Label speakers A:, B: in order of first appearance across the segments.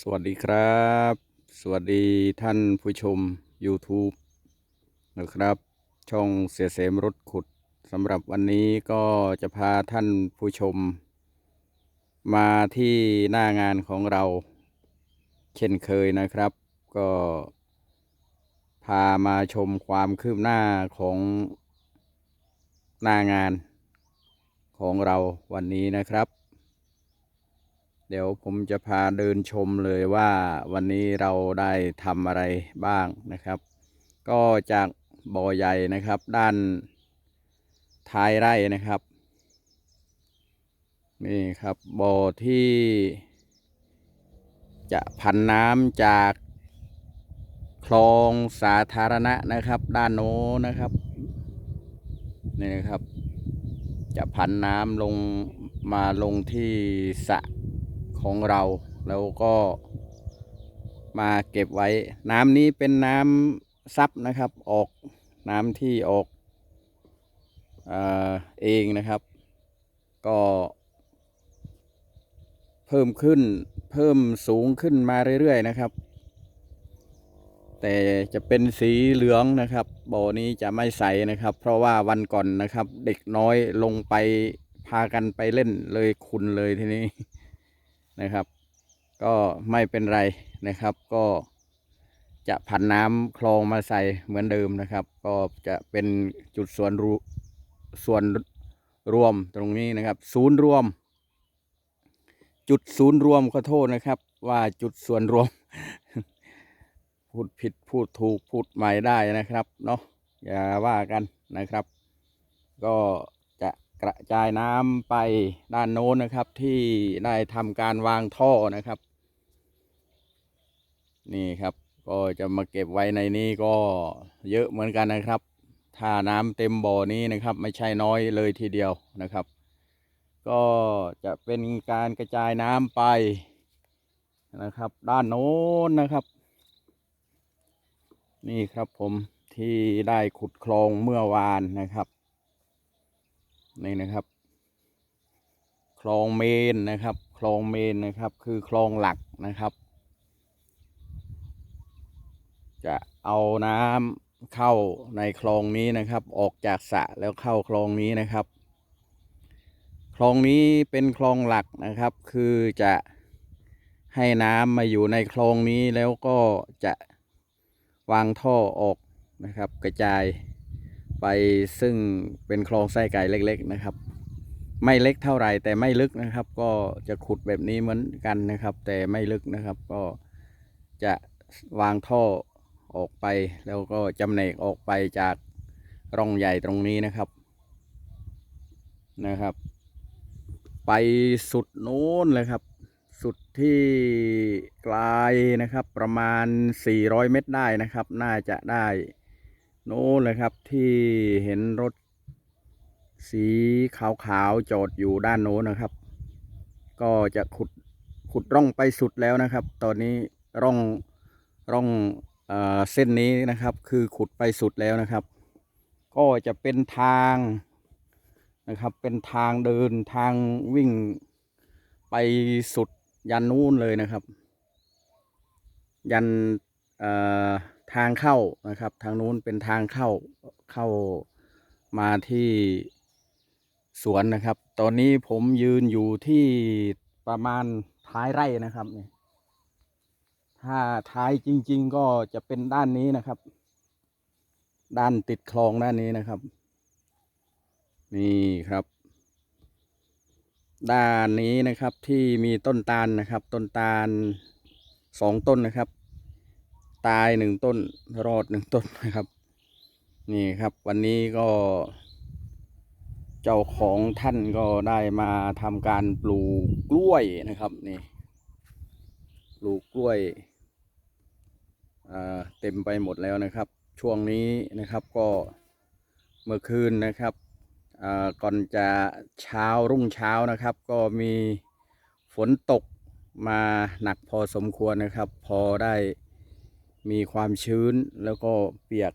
A: สวัสดีครับ สวัสดีท่านผู้ชม YouTube นะครับ ช่องเสียเสมรถขุดสำหรับวันนี้ก็จะพาท่านผู้ชม มาที่หน้างานของเรา เช่นเคยนะครับ ก็ พามาชมความคืบหน้าของหน้างานของเราวันนี้นะครับ เดี๋ยวผมจะพาเดินชมเลยว่าวันนี้เราได้ทำอะไรบ้างนะครับ ก็จากบ่อใหญ่นะครับ ด้านท้ายไร่นะครับ นี่ครับบ่อที่จะผันน้ำจากคลองสาธารณะนะครับ ด้านโน้นนะครับนี่นะครับ จะผันน้ำลงมาลงที่สระ ของเรา แล้วก็มาเก็บไว้ น้ำนี้เป็นน้ำซับนะครับ ออกน้ำที่ออกเออเองนะครับ ก็ เพิ่มขึ้นเพิ่มสูงขึ้นมาเรื่อยๆนะครับ แต่จะเป็นสีเหลืองนะครับบ่อนี้จะไม่ใสนะครับ เพราะว่าวันก่อนนะครับ เด็กน้อยลงไปพากันไปเล่นเลยคุณเลยทีนี้ นะครับ ก็ไม่เป็นไรนะครับ ก็จะผันน้ำคลองมาใส่เหมือนเดิมนะครับ ก็จะเป็นจุดส่วนรูส่วนรวมตรงนี้นะครับ ศูนย์รวม จุดศูนย์รวมขอโทษนะครับ ว่าจุดส่วนรวม พูดผิดพูดถูกพูดใหม่ได้นะครับเนาะอย่าว่ากันนะครับ ก็ กระจายน้ำไปด้านโน้นนะครับที่ได้ทำการวางท่อนะครับ นี่ครับ ก็จะมาเก็บไว้ในนี้ก็เยอะเหมือนกันนะครับ ถ้าน้ำเต็มบ่อนี้นะครับ ไม่ใช่น้อยเลยทีเดียวนะครับ ก็จะเป็นการกระจายน้ำไปนะครับ ด้านโน้นนะครับ นี่ครับผมที่ได้ขุดคลองเมื่อวานนะครับ นี่นะครับ คลองเมนนะครับ คลองเมนนะครับ คือคลองหลักนะครับ จะเอาน้ำเข้าในคลองนี้นะครับ ออกจากสระแล้วเข้าคลองนี้นะครับ คลองนี้เป็นคลองหลักนะครับ คือจะให้น้ำมาอยู่ในคลองนี้แล้วก็จะวางท่อออกนะครับ กระจาย ไปซึ่งเป็นคลองไส้ไก่เล็ก ๆนะครับ ไม่เล็กเท่าไหร่แต่ไม่ลึกนะครับ ก็จะขุดแบบนี้เหมือนกันนะครับ แต่ไม่ลึกนะครับ ก็จะวางท่อออกไป แล้วก็จำแนกออกไปจากร่องใหญ่ตรงนี้นะครับนะครับ ไปสุดโน้นเลยครับ สุดที่ไกลนะครับ ประมาณ 400 เมตรได้นะครับ น่าจะได้ โน้นเลยครับที่เห็นรถสีขาวๆจอดอยู่ด้านโน้นนะครับ ก็จะขุดขุดร่องไปสุดแล้วนะครับ ตอนนี้ร่องร่องเออเส้นนี้นะครับ คือขุดไปสุดแล้วนะครับ ก็จะเป็นทางนะครับ เป็นทางเดินทางวิ่งไปสุดยันนู้นเลยนะครับ ยันเอ่อ ทางเข้านะครับ ทางนู้นเป็นทางเข้าเข้ามาที่สวนนะครับ ตอนนี้ผมยืนอยู่ที่ประมาณท้ายไร่นะครับเนี่ยถ้าท้ายจริง ๆ ก็จะเป็นด้านนี้นะครับ ด้านติดคลองด้านนี้นะครับ นี่ครับ ด้านนี้นะครับที่มีต้นตาลนะครับ ต้นตาลสองต้นนะครับ ตายหนึ่งต้นรอดหนึ่งต้นนะครับ นี่ครับ วันนี้ก็ เจ้าของท่านก็ได้มาทำการปลูกกล้วยนะครับนี่ปลูกกล้วยอ่าเต็มไปหมดแล้วนะครับ ช่วงนี้นะครับก็เมื่อคืนนะครับอ่าก่อนจะเช้ารุ่งเช้านะครับ ก็มีฝนตกมาหนักพอสมควรนะครับ พอได้ มีความชื้นแล้วก็เปียก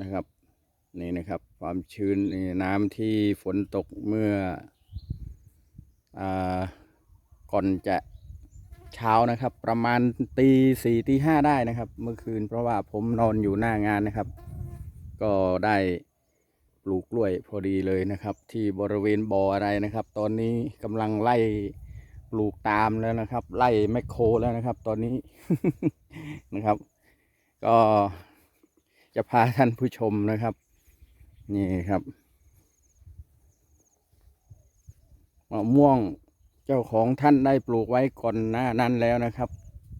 A: นะครับนี่นะครับ ความชื้นน้ำที่ฝนตกเมื่ออก่อนจะเช้านะครับ ประมาณตีสี่ตีห้าได้นะครับ เมื่อคืนเพราะว่าผมนอนอยู่หน้างานนะครับ ก็ได้ปลูกกล้วยพอดีเลยนะครับ ที่บริเวณบ่ออะไรนะครับ ตอนนี้กำลังไล่ ปลูกตามแล้วนะครับ ไล่แมคโครแล้วนะครับ ตอนนี้นะครับ ก็จะพาท่านผู้ชมนะครับ นี่ครับมะม่วงเจ้าของท่านได้ปลูกไว้ก่อนหน้านั้นแล้วนะครับ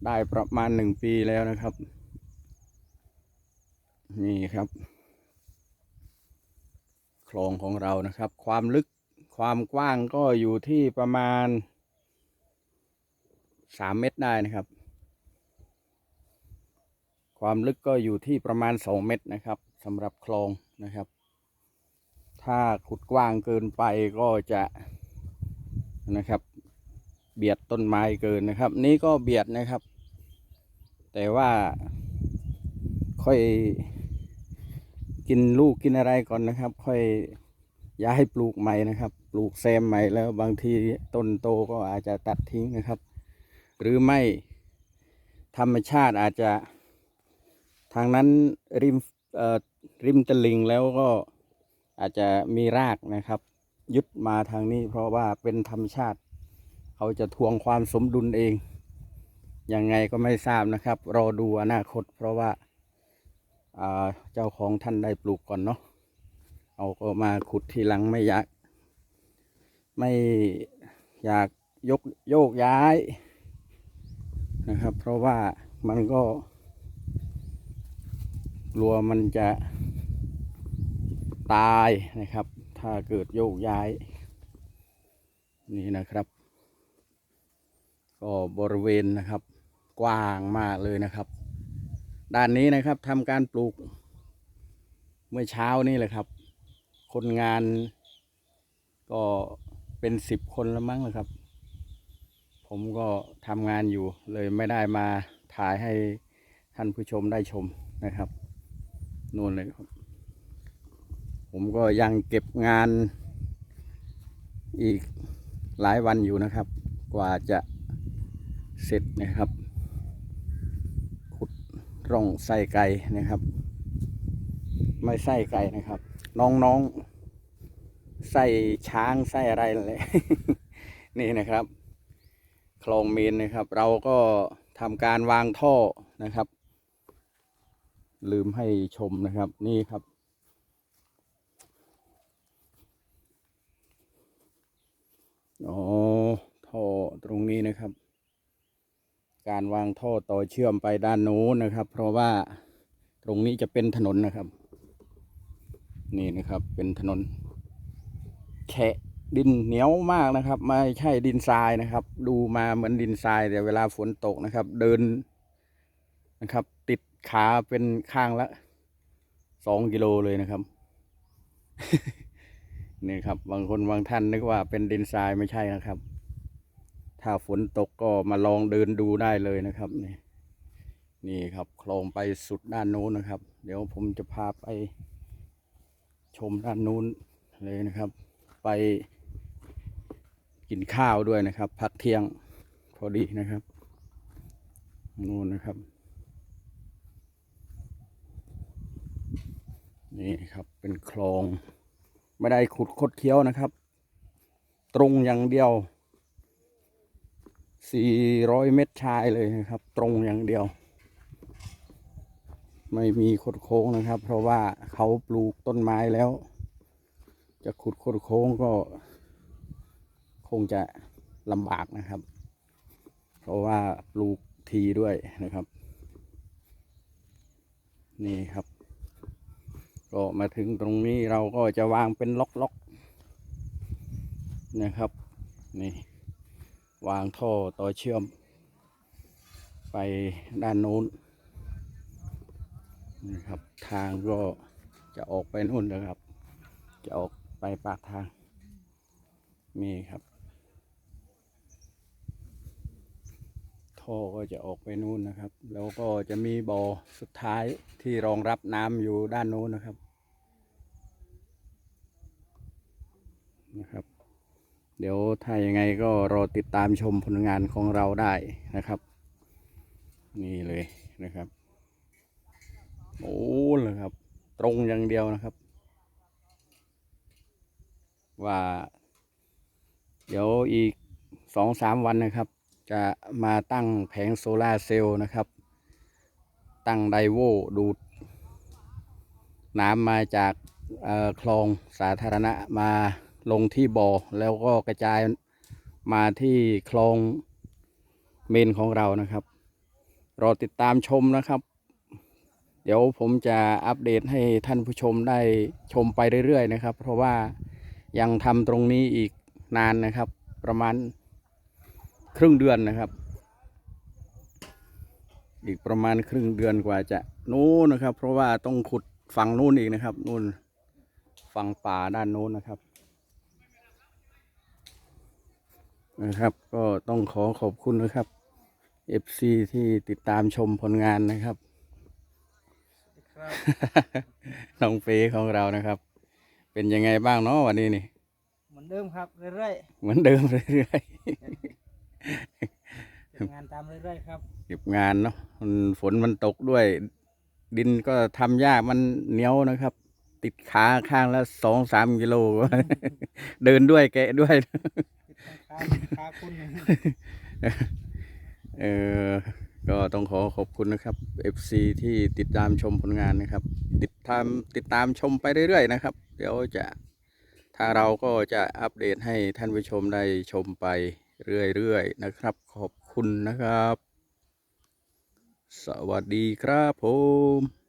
A: ได้ประมาณหนึ่งปีแล้วนะครับ นี่ครับคลองของเรานะครับ ความลึกความกว้างก็อยู่ที่ประมาณ สามเมตรได้นะครับ ความลึกก็อยู่ที่ประมาณสองเมตรนะครับสำหรับคลองนะครับ ถ้าขุดกว้างเกินไปก็จะนะครับ เบียดต้นไม้เกินนะครับ นี่ก็เบียดนะครับ แต่ว่าค่อยกินลูกกินอะไรก่อนนะครับ ค่อยย้ายปลูกใหม่นะครับ ปลูกแซมใหม่แล้วบางทีต้นโตก็อาจจะตัดทิ้งนะครับ หรือไม่ธรรมชาติอาจจะทางนั้นริมริมตะลิงแล้วก็อาจจะมีรากนะครับ ยึดมาทางนี้เพราะว่าเป็นธรรมชาติ เขาจะทวงความสมดุลเอง ยังไงก็ไม่ทราบนะครับ รอดูอนาคต เพราะว่าอ่าเจ้าของท่านได้ปลูกก่อนเนาะเอาก็มาขุดทีหลังไม่อยาก ไม่อยากยกโยกย้าย นะครับ เพราะว่ามันก็กลัวมันจะตายนะครับ ถ้าเกิดโยกย้าย นี่นะครับ ก็บริเวณนะครับ กว้างมากเลยนะครับ ด้านนี้นะครับทำการปลูก เมื่อเช้านี่แหละครับ คนงานก็เป็นสิบคนแล้วมั้งนะครับ ผมก็ทำงานอยู่เลยไม่ได้มาถ่ายให้ท่านผู้ชมได้ชมนะครับนู่นเลยครับ ผมก็ยังเก็บงานอีกหลายวันอยู่นะครับ กว่าจะเสร็จนะครับ ขุดร่องไส้ไก่นะครับ ไม่ไส้ไก่นะครับ น้องๆไส้ช้างไส้อะไรนั่นแหละนี่นะครับ คลองเมนนะครับ เราก็ทำการวางท่อนะครับ ลืมให้ชมนะครับนี่ครับ อ๋อ ท่อตรงนี้นะครับ การวางท่อต่อเชื่อมไปด้านโน้นนะครับ เพราะว่าตรงนี้จะเป็นถนนนะครับ นี่นะครับเป็นถนนแฉะ ดินเหนียวมากนะครับ ไม่ใช่ดินทรายนะครับ ดูมาเหมือนดินทรายแต่เวลาฝนตกนะครับ เดินนะครับ ติดขาเป็นข้างละสองกิโลเลยนะครับนี่ครับ บางคนบางท่านนึกว่าเป็นดินทรายไม่ใช่นะครับ ถ้าฝนตกก็มาลองเดินดูได้เลยนะครับ นี่นี่ครับคลองไปสุดด้านโน้นนะครับ เดี๋ยวผมจะพาไปชมด้านนู้นเลยนะครับ ไป กินข้าวด้วยนะครับ พักเที่ยงพอดีนะครับนู่นนะครับ นี่ครับเป็นคลอง ไม่ได้ขุดคดเคี้ยวนะครับ ตรงอย่างเดียว 400 เมตรชายเลยนะครับ ตรงอย่างเดียว ไม่มีคดโค้งนะครับ เพราะว่าเขาปลูกต้นไม้แล้ว จะขุดคดโค้งก็ คงจะลำบากนะครับ เพราะว่าปลูกทีด้วยนะครับ นี่ครับ ก็มาถึงตรงนี้เราก็จะวางเป็นล็อกๆนะครับ นี่วางท่อต่อเชื่อม ไปด้านโน้นนะครับทางก็จะออกไปนู่นนะครับ จะออกไปปากทางนี่ครับ ท่อก็จะออกไปนู่นนะครับ แล้วก็จะมีบ่อสุดท้ายที่รองรับน้ำอยู่ด้านโน้นนะครับนะครับ เดี๋ยวถ้ายังไงก็รอติดตามชมผลงานของเราได้นะครับ นี่เลยนะครับโอ้เลยครับ ตรงอย่างเดียวนะครับ ว่า เดี๋ยวอีกสองสามวันนะครับ จะมาตั้งแผงโซลาร์เซลล์นะครับ ตั้งไดโวดูด น้ำมาจากคลองสาธารณะมาลงที่บ่อ แล้วก็กระจายมาที่คลองเมนของเรานะครับ รอติดตามชมนะครับ เดี๋ยวผมจะอัปเดตให้ท่านผู้ชมได้ชมไปเรื่อยๆนะครับ เพราะว่ายังทำตรงนี้อีกนานนะครับ ประมาณ ครึ่งเดือนนะครับ อีกประมาณครึ่งเดือนกว่าจะนู้นนะครับ เพราะว่าต้องขุดฝั่งนู้นอีกนะครับนู่นฝั่งป่าด้านโน้นนะครับนะครับ ก็ต้องขอขอบคุณนะครับ FC ที่ติดตามชมผลงานนะครับ
B: ครับ
A: น้องเฟยของเรานะครับ เป็นยังไงบ้างเนาะวันนี้นี่
B: เหมือนเดิมครับ เรื่อย
A: เหมือนเดิมเรื่อย
B: ๆ เก็บงานตามเรื่อยๆครับ
A: ๆเก็บงานเนาะมันฝนมันตกด้วย ดินก็ทำยากมันเหนียวนะครับ ติดขาข้างละสองสามกิโล เดินด้วยแกะด้วย
B: ติดข้างขาขาคุณ
A: เออก็ต้องขอขอบคุณนะครับ FC ที่ติดตามชมผลงานนะครับ ติดตามติดตามชมไปเรื่อยๆนะครับ เดี๋ยวจะทางเราก็จะอัปเดตให้ท่านผู้ชมได้ชมไป เรื่อยๆนะครับ ขอบคุณนะครับ สวัสดีครับผม